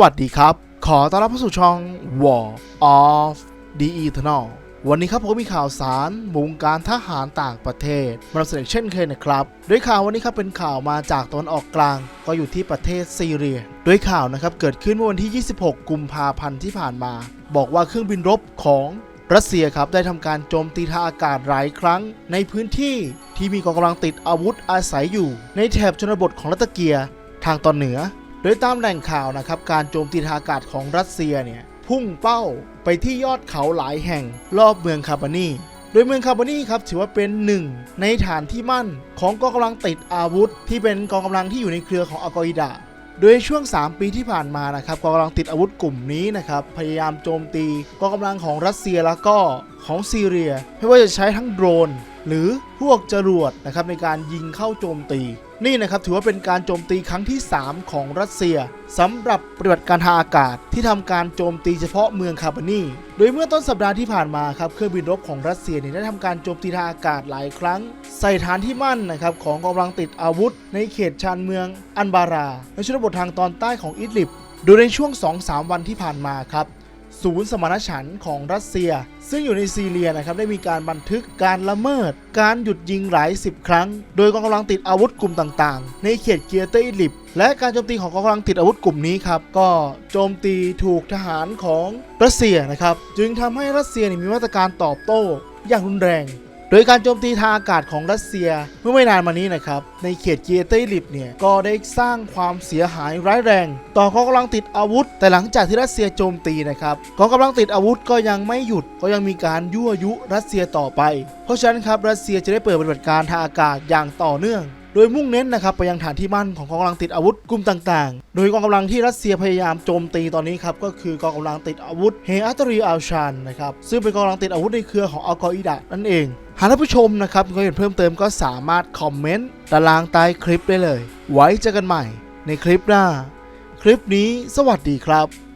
วัสดีครับ ขอต้อนรับเข้าสู่ช่อง War of the Eternal วันนี้ครับผมมีข่าวสารวงการทหารต่างประเทศมานำเสนอเช่นเคยนะครับโดยข่าววันนี้ครับเป็นข่าวมาจากตะวันออกกลาง ก็อยู่ที่ประเทศซีเรียโดยข่าวนะครับเกิดขึ้นเมื่อวันที่ 26 กุมภาพันธ์ที่ผ่านมา บอกว่าเครื่องบินรบของรัสเซียครับได้ทำการโจมตีทางอากาศหลายครั้ง ในพื้นที่ที่มีกองกำลังติดอาวุธอาศัยอยู่ ในแถบชนบทของรัตเกีย ทางตอนเหนือ โดยตามแหล่งข่าวนะครับการโจมตีทางอากาศของรัสเซียเนี่ยพุ่งเป้าไปที่ยอดเขาหลายแห่งรอบเมืองคาบานีโดยเมืองคาบานีครับถือว่าเป็นหนึ่งในฐานที่มั่นของกองกำลังติดอาวุธ ที่เป็นกองกำลังที่อยู่ในเครือของอัลกออิดะโดยช่วง 3 ปีที่ผ่านมานะครับกองกำลังติดอาวุธกลุ่มนี้นะครับพยายามโจมตีกองกำลังของรัสเซียแล้วก็ของซีเรียไม่ว่าจะใช้ทั้งโดรน หรือพวกจรวดนะครับในการยิงเข้าโจมตี นี่นะครับถือว่าเป็นการโจมตีครั้งที่ 3 ของรัสเซียสำหรับปฏิบัติการทางอากาศที่ทำการโจมตีเฉพาะเมืองคาบานีโดยเมื่อต้นสัปดาห์ที่ผ่านมาครับเครื่องบินรบของรัสเซียเนี่ยได้ทำการโจมตีทางอากาศหลายครั้ง ใส่ฐานที่มั่นนะครับของกองกำลังติดอาวุธ ในเขตชานเมืองอันบารา ในชนบททางตอนใต้ของอิดลิบโดยในช่วง 2-3 วันที่ผ่านมาครับ ศูนย์สมานฉันท์ของรัสเซีย ซึ่งอยู่ในซีเรียนะครับได้มีการบันทึกการละเมิด การหยุดยิงหลายสิบครั้ง โดยกองกำลังติดอาวุธกลุ่มต่างๆ ในเขตเกียร์เตอร์อิลิบและการโจมตีของกองกำลังติดอาวุธกลุ่มนี้ครับก็โจมตีถูกทหารของรัสเซียนะครับจึงทำให้รัสเซียมีมาตรการตอบโต้อย่างรุนแรง โดยการโจมตีทางอากาศของรัสเซียเมื่อไม่นานมานี้นะครับ ในเขตเกียเตอร์ลิบเนี่ย ก็ได้สร้างความเสียหายร้ายแรง ต่อกองกำลังติดอาวุธ แต่หลังจากที่รัสเซียโจมตีนะครับกองกำลังติดอาวุธก็ยังไม่หยุดก็ยังมีการยั่วยุรัสเซียต่อไป เพราะฉะนั้นครับรัสเซียจะได้เปิดปฏิบัติการทางอากาศอย่างต่อเนื่อง โดยมุ่งเน้นนะครับไปยังฐานที่มั่นของกองกำลังติดอาวุธกลุ่มต่างๆ โดยกองกำลังที่รัสเซียพยายามโจมตีตอนนี้ครับก็คือกองกำลังติดอาวุธเฮอัตรีอัลชานนะครับซึ่งเป็นกองกำลังติดอาวุธในเครือของอัลกออิดะนั่นเอง หากท่านผู้ชมนะครับมีความเห็นเพิ่มเติมก็สามารถคอมเมนต์ตารางใต้คลิปได้เลย ไว้เจอกันใหม่ในคลิปหน้า คลิปนี้สวัสดีครับ